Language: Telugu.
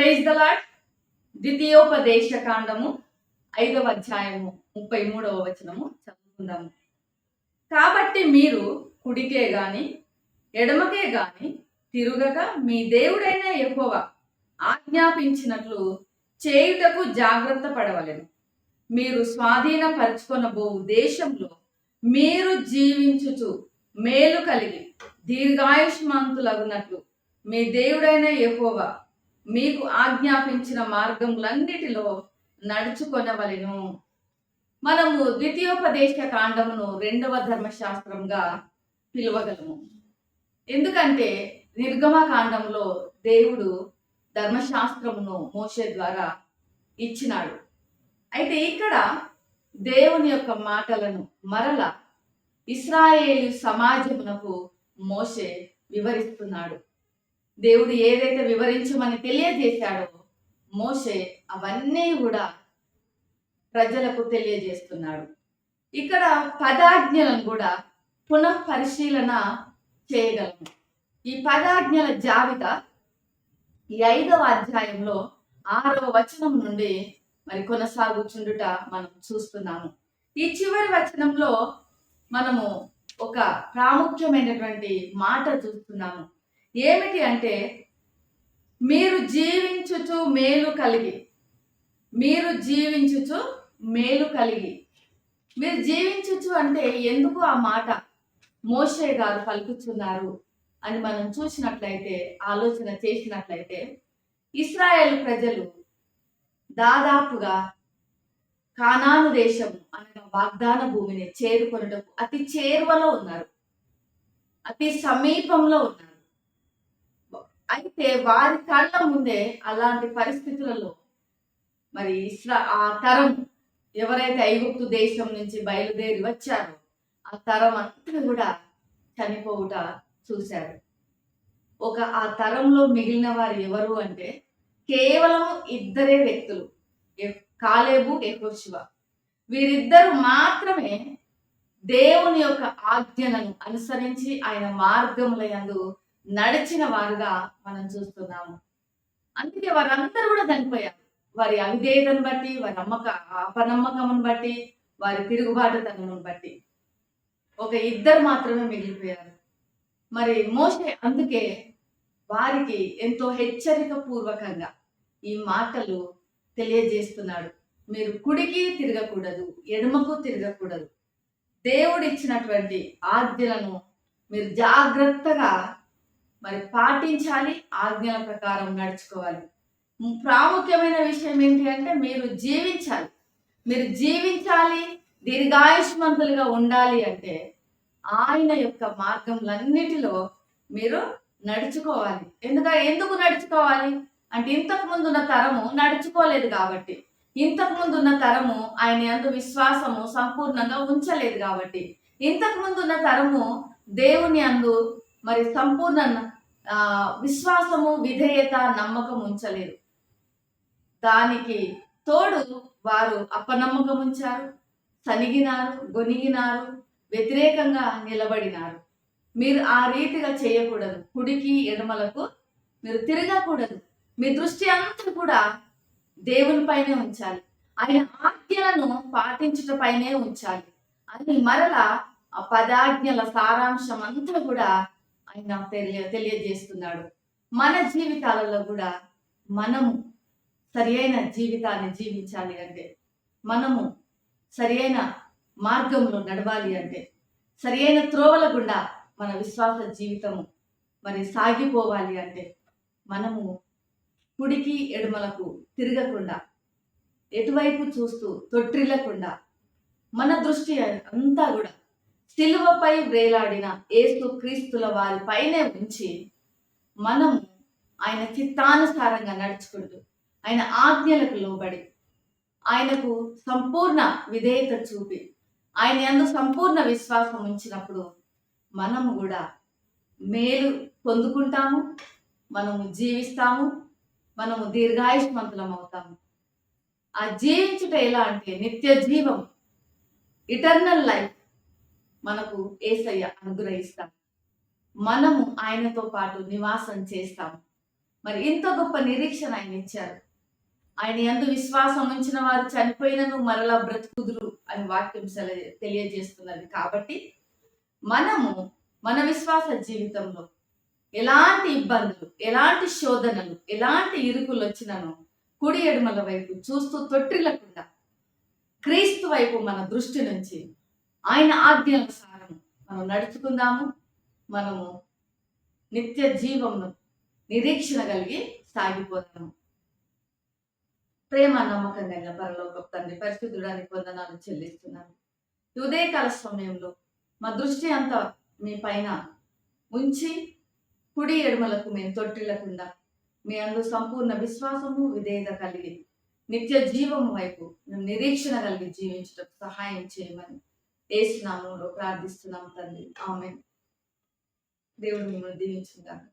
ప్రైజ్ ద లాడ్ ద్వితీయోపదేశ కాండము ఐదవ అధ్యాయము ముప్పై మూడవ వచనము చదువుకుందాము. కాబట్టి మీరు కుడికే గాని ఎడమకే గాని తిరుగక మీ దేవుడైన ఎక్కువ ఆజ్ఞాపించినట్లు చేయుటకు జాగ్రత్త పడవలెను. మీరు స్వాధీనపరచుకొనబో దేశంలో మీరు జీవించుచు మేలు కలిగి దీర్ఘాయుష్మంతులగునట్లు మీ దేవుడైన ఎక్కువ మీకు ఆజ్ఞాపించిన మార్గములన్నిటిలో నడుచుకొనవలెను. మనము ద్వితీయోపదేశ కాండమును రెండవ ధర్మశాస్త్రంగా పిలువగలము. ఎందుకంటే నిర్గమ కాండంలో దేవుడు ధర్మశాస్త్రమును మోసే ద్వారా ఇచ్చినాడు. అయితే ఇక్కడ దేవుని యొక్క మాటలను మరల ఇస్రాయేలు సమాజమునకు మోసే వివరిస్తున్నాడు. దేవుడు ఏదైతే వివరించమని తెలియజేశాడో మోసే అవన్నీ కూడా ప్రజలకు తెలియజేస్తున్నాడు. ఇక్కడ పదాజ్ఞలను కూడా పునః పరిశీలన చేయగలము ఈ పదాజ్ఞల జాబితా ఈ ఐదవ అధ్యాయంలో ఆరవ వచనం నుండి మరి కొనసాగుచుండుట మనం చూస్తున్నాము. ఈ చివరి వచనంలో మనము ఒక ప్రాముఖ్యమైనటువంటి మాట చూస్తున్నాము. ఏమిటి అంటే మీరు జీవించుచు మేలు కలిగి మీరు జీవించుచు మేలు కలిగి. మీరు జీవించుచు అంటే ఎందుకు ఆ మాట మోషే గారు పలుకుతున్నారు అని మనం చూసినట్లయితే ఆలోచన చేసినట్లయితే ఇస్రాయేల్ ప్రజలు దాదాపుగా కానాను దేశం అనగా వాగ్దాన భూమిని చేరుకొనటకు అతి చేరువలో ఉన్నారు. అతి సమీపంలో ఉన్నారు. అయితే వారి కళ్ళ ముందే అలాంటి పరిస్థితులలో మరి ఇస్రా ఆ తరం ఎవరైతే ఐగుప్తు దేశం నుంచి బయలుదేరి వచ్చారో ఆ తరం అంతా కూడా చనిపోవుట చూశారు. ఒక ఆ తరంలో మిగిలిన వారు ఎవరు అంటే కేవలం ఇద్దరే వ్యక్తులు కాలేబు ఎహోశివ వీరిద్దరు మాత్రమే దేవుని యొక్క ఆజ్ఞలను అనుసరించి ఆయన మార్గముల యందు నడిచిన వారుగా మనం చూస్తున్నాము. అందుకే వారందరూ కూడా చనిపోయారు. వారి అవిధేయతను బట్టి వారి నమ్మక అపనమ్మకమును బట్టి వారి తిరుగుబాటుతనమును బట్టి. ఒక ఇద్దరు మాత్రమే మిగిలిపోయారు. మరి మోసే అందుకే వారికి ఎంతో హెచ్చరిక పూర్వకంగా ఈ మాటలు తెలియజేస్తున్నాడు. మీరు కుడికి తిరగకూడదు ఎడమకు తిరగకూడదు. దేవుడిచ్చినటువంటి ఆజ్ఞలను మీరు జాగ్రత్తగా మరి పాటించాలి ఆజ్ఞల ప్రకారం నడుచుకోవాలి. ప్రాముఖ్యమైన విషయం ఏంటి అంటే మీరు జీవించాలి. మీరు జీవించాలి దీర్ఘాయుష్మంతులుగా ఉండాలి అంటే ఆయన యొక్క మార్గంలన్నిటిలో మీరు నడుచుకోవాలి. ఎందుక ఎందుకు నడుచుకోవాలి? అంటే ఇంతకు ముందున్న తరము నడుచుకోలేదు కాబట్టి. ఇంతకు ముందున్న తరము ఆయన యందు విశ్వాసము సంపూర్ణంగా ఉంచలేదు కాబట్టి. ఇంతకు ముందున్న తరము దేవుని అందు మరి సంపూర్ణ విశ్వాసము విధేయత నమ్మకం ఉంచలేదు. దానికి తోడు వారు అపనమ్మకం ఉంచారు సనిగినారు గొనిగినారు వ్యతిరేకంగా నిలబడినారు. మీరు ఆ రీతిగా చేయకూడదు. కుడికి ఎడమలకు మీరు తిరగకూడదు. మీ దృష్టి అంతా కూడా దేవునిపైనే ఉంచాలి. ఆయన ఆజ్ఞలను పాటించుటపైనే ఉంచాలి. అని మరలా ఆ పదాజ్ఞల సారాంశం అంతా కూడా ఆయన తెలియ తెలియజేస్తున్నాడు. మన జీవితాలలో కూడా మనము సరియైన జీవితాన్ని జీవించాలి అంటే మనము సరియైన మార్గంలో నడవాలి అంటే సరియైన త్రోవల గుండా మన విశ్వాస జీవితము మరి సాగిపోవాలి అంటే మనము కుడికి ఎడమలకు తిరగకుండా ఎటువైపు చూస్తూ తొట్టిల్లకుండా మన దృష్టి అంతా కూడా సిలువపై వేలాడిన ఏసు క్రీస్తుల వారి పైనే ఉంచి మనము ఆయన చిత్తానుసారంగా నడుచుకుంటూ ఆయన ఆజ్ఞలకు లోబడి ఆయనకు సంపూర్ణ విధేయత చూపి ఆయన యందు సంపూర్ణ విశ్వాసం ఉంచినప్పుడు మనం కూడా మేలు పొందుకుంటాము మనము జీవిస్తాము మనము దీర్ఘాయుష్మంతులం అవుతాము. ఆ జీవించుట ఎలా అంటే నిత్య జీవం ఇటర్నల్ లైఫ్ మనకు ఏసయ్య అనుగ్రహిస్తాం మనము ఆయనతో పాటు నివాసం చేస్తాము. మరి ఇంత గొప్ప నిరీక్షణ ఆయన ఇచ్చారు. ఆయన ఎందు విశ్వాసం ఉంచిన వారు చనిపోయినను మరలా బ్రతుకుదురు అని వాక్యం తెలియజేస్తున్నది. కాబట్టి మనము మన విశ్వాస జీవితంలో ఎలాంటి ఇబ్బందులు ఎలాంటి శోధనలు ఎలాంటి ఇరుకులు వచ్చినను కుడి ఎడమల వైపు చూస్తూ తొట్టిల్లకుండా క్రీస్తు వైపు మన దృష్టి నుంచి ఆయన ఆజ్ఞానుసారం మనం నడుచుకుందాము మనము నిత్య జీవమును నిరీక్షణ కలిగి సాగిపోతాము ప్రేమ నమ్మకం కలిగిన పరలోక తండ్రి పరిశుద్ధుడానికి వందనాలు చెల్లిస్తున్నాను ఉదయకాల సమయంలో మా దృష్టి అంతా మీ పైన ఉంచి కుడి ఎడమలకు మేము తొట్టిల్లకుండా మీ అందు సంపూర్ణ విశ్వాసము విధేయత కలిగి నిత్య జీవము వైపు మేము నిరీక్షణ కలిగి జీవించడం సహాయం చేయమని ఏసునామంలో ప్రార్థిస్తున్నాం తండ్రి. ఆమె దేవుడు మిమ్మల్ని దీవించుగాక